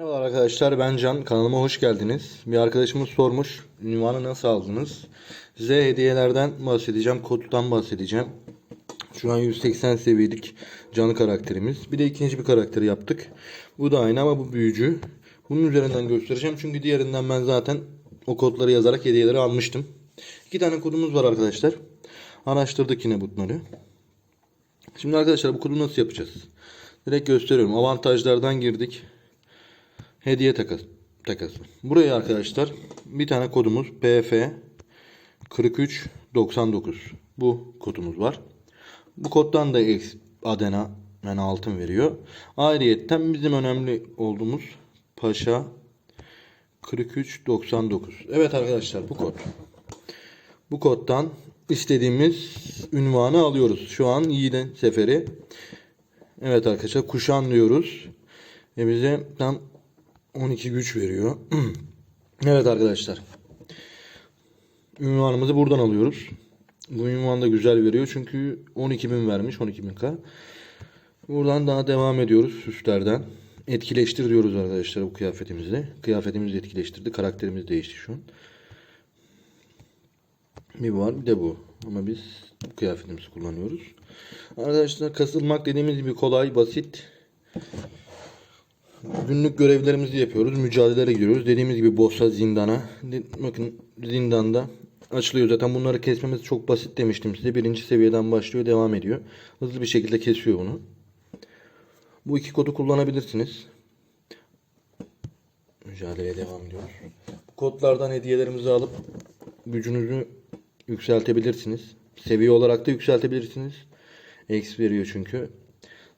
Merhaba arkadaşlar ben Can kanalıma hoş geldiniz. Bir arkadaşımız sormuş ünvanı nasıl aldınız? Size hediyelerden bahsedeceğim, koddan bahsedeceğim. Şu an 180 seviyelik canlı karakterimiz. Bir de ikinci bir karakteri yaptık. Bu da aynı ama bu büyücü. Bunun üzerinden göstereceğim çünkü diğerinden ben zaten o kodları yazarak hediyeleri almıştım. İki tane kodumuz var arkadaşlar. Araştırdık yine bunları. Şimdi arkadaşlar bu kodu nasıl yapacağız? Direkt gösteriyorum. Avantajlardan girdik. Hediye takas takası. Buraya arkadaşlar bir tane kodumuz PF 4399. Bu kodumuz var. Bu koddan da Adena yani altın veriyor. Ayrıyetten bizim önemli olduğumuz Paşa 4399. Evet arkadaşlar bu kod. Bu koddan istediğimiz ünvanı alıyoruz. Şu an Yiğit'in seferi. Evet arkadaşlar kuşan diyoruz. Ve bize tam 12 güç veriyor. evet arkadaşlar. Ünvanımızı buradan alıyoruz. Bu ünvan da güzel veriyor çünkü 12.000 vermiş 12.000k. Buradan daha devam ediyoruz süslerden. Etkileştir diyoruz arkadaşlar bu kıyafetimizi. Kıyafetimizi etkileştirdi. Karakterimiz değişti şu an. Bir var bir de bu. Ama biz bu kıyafetimizi kullanıyoruz. Arkadaşlar kasılmak dediğimiz gibi kolay, basit. Günlük görevlerimizi yapıyoruz. Mücadelelere giriyoruz. Dediğimiz gibi boss'a zindana. Bakın zindanda açılıyor zaten. Bunları kesmemiz çok basit demiştim size. Birinci seviyeden başlıyor. Devam ediyor. Hızlı bir şekilde kesiyor bunu. Bu iki kodu kullanabilirsiniz. Mücadeleye devam ediyoruz. Bu kodlardan hediyelerimizi alıp gücünüzü yükseltebilirsiniz. Seviye olarak da yükseltebilirsiniz. X veriyor çünkü.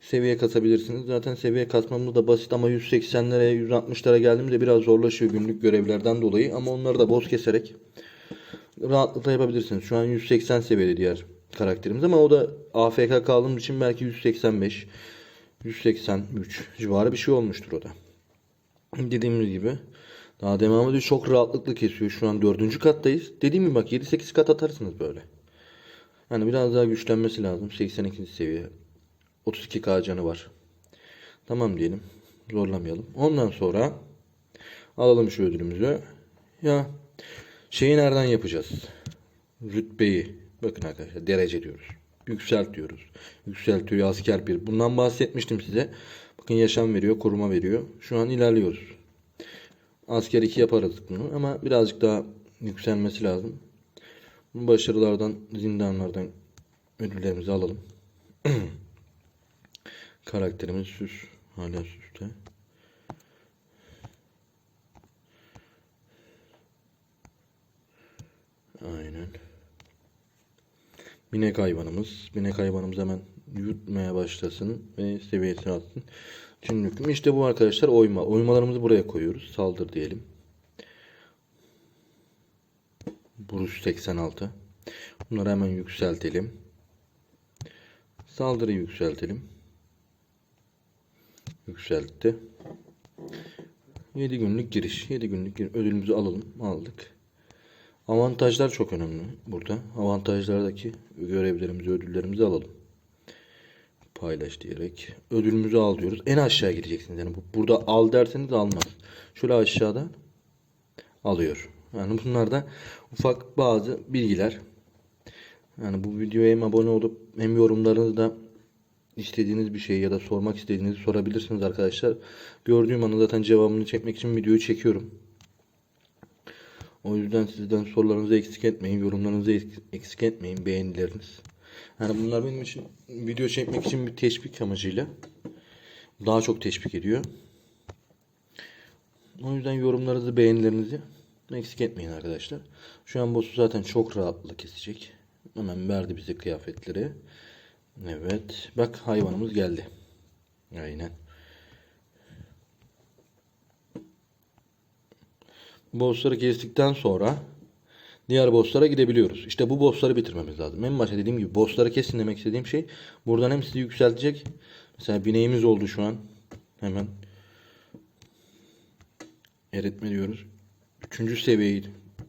Seviye kasabilirsiniz. Zaten seviye kasmamız da basit ama 180'lere 160'lara geldiğimde biraz zorlaşıyor günlük görevlerden dolayı. Ama onları da boz keserek rahatlıkla yapabilirsiniz. Şu an 180 seviyede diğer karakterimiz ama o da AFK kaldığım için belki 185 183 civarı bir şey olmuştur o da. Dediğimiz gibi daha devam ediyor. Çok rahatlıkla kesiyor. Şu an dördüncü kattayız. Dediğim gibi bak 7-8 kat atarsınız böyle. Yani biraz daha güçlenmesi lazım. 82. seviye. 32k canı var. Tamam diyelim. Zorlamayalım. Ondan sonra alalım şu ödülümüzü. Ya şeyi nereden yapacağız? Rütbeyi. Bakın arkadaşlar derece diyoruz. Yükselt diyoruz. Yükseltiyor asker bir. Bundan bahsetmiştim size. Bakın yaşam veriyor, koruma veriyor. Şu an ilerliyoruz. Asker 2 yaparız bunu ama birazcık daha yükselmesi lazım. Başarılardan, zindanlardan ödüllerimizi alalım. Karakterimiz süs. Hala süste. Aynen. Binek hayvanımız. Binek hayvanımız hemen yutmaya başlasın ve seviyesini atsın. Şimdi hüküm işte bu arkadaşlar oyma. Oymalarımızı buraya koyuyoruz. Saldır diyelim. Buruş 86. Bunları hemen yükseltelim. Saldırıyı yükseltelim. Yükseltti. 7 günlük giriş. 7 günlük gir ödülümüzü alalım. Aldık. Avantajlar çok önemli burada. Avantajlardaki görevlerimizi, ödüllerimizi alalım. Paylaş diyerek. Ödülümüzü al diyoruz. En aşağı gideceksiniz. Yani bu- burada al derseniz almaz. Şöyle aşağıda alıyor. Yani bunlar da ufak bazı bilgiler. Yani bu videoya hem abone olup hem yorumlarınızda istediğiniz bir şey ya da sormak istediğinizi sorabilirsiniz arkadaşlar. Gördüğüm anda zaten cevabını çekmek için videoyu çekiyorum. O yüzden sizden sorularınızı eksik etmeyin, yorumlarınızı eks- eksik etmeyin, beğenileriniz. Yani bunlar benim için video çekmek için bir teşvik amacıyla daha çok teşvik ediyor. O yüzden yorumlarınızı, beğenilerinizi eksik etmeyin arkadaşlar. Şu an boss'u zaten çok rahatlıkla kesecek. Hemen verdi bize kıyafetleri. Evet. Bak hayvanımız geldi. Aynen. Bossları kestikten sonra diğer bosslara gidebiliyoruz. İşte bu bossları bitirmemiz lazım. En başta dediğim gibi bossları kesin demek istediğim şey buradan hem sizi yükseltecek. Mesela bineğimiz oldu şu an. Hemen eritme diyoruz. Üçüncü seviyeyi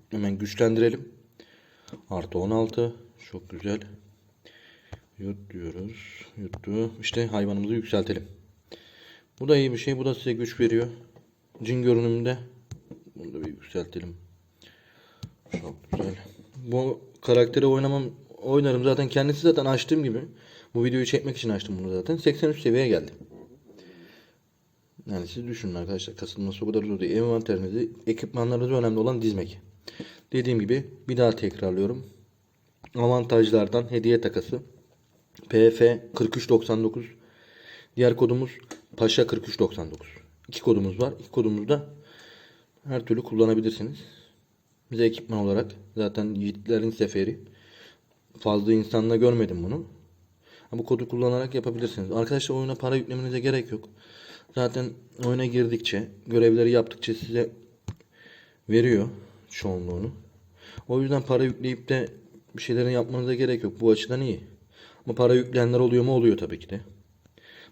hemen güçlendirelim. Artı 16. Çok güzel. Yut diyoruz. Yuttu. İşte hayvanımızı yükseltelim. Bu da iyi bir şey. Bu da size güç veriyor. cin görünümünde. Bunu da bir yükseltelim. Çok güzel. Bu karakteri oynamam oynarım zaten kendisi zaten açtığım gibi. Bu videoyu çekmek için açtım bunu zaten. 83 seviyeye geldi. Yani siz düşünün arkadaşlar kasılması o kadar zor değil. Envanterinizi, ekipmanlarınızı önemli olan dizmek. Dediğim gibi bir daha tekrarlıyorum. Avantajlardan hediye takası. PF 4399. Diğer kodumuz Paşa 4399. İki kodumuz var. İki kodumuzda her türlü kullanabilirsiniz. Bize ekipman olarak zaten yiğitlerin seferi. Fazla insanla görmedim bunu. Bu kodu kullanarak yapabilirsiniz. Arkadaşlar oyuna para yüklemenize gerek yok. Zaten oyuna girdikçe, görevleri yaptıkça size veriyor çoğunluğunu. O yüzden para yükleyip de bir şeylerin yapmanıza gerek yok. Bu açıdan iyi. Ama para yükleyenler oluyor mu? Oluyor tabii ki de.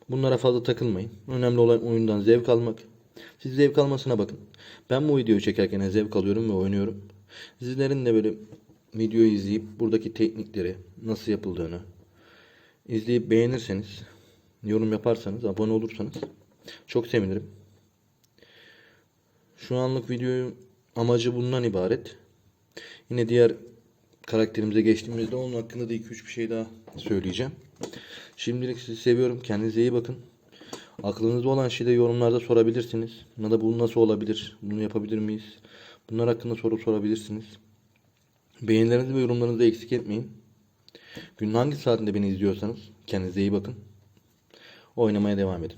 Bunlara fazla takılmayın. Önemli olan oyundan zevk almak. Siz zevk almasına bakın. Ben bu videoyu çekerken zevk alıyorum ve oynuyorum. Sizlerin de böyle videoyu izleyip buradaki teknikleri nasıl yapıldığını izleyip beğenirseniz, yorum yaparsanız, abone olursanız çok sevinirim. Şu anlık videoyu amacı bundan ibaret. Yine diğer karakterimize geçtiğimizde onun hakkında da 2-3 bir şey daha söyleyeceğim. Şimdilik sizi seviyorum. Kendinize iyi bakın. Aklınızda olan şeyi yorumlarda sorabilirsiniz. Ya da bu nasıl olabilir? Bunu yapabilir miyiz? Bunlar hakkında soru sorabilirsiniz. Beğenilerinizi ve yorumlarınızı eksik etmeyin. Günün hangi saatinde beni izliyorsanız kendinize iyi bakın. Oynamaya devam edin.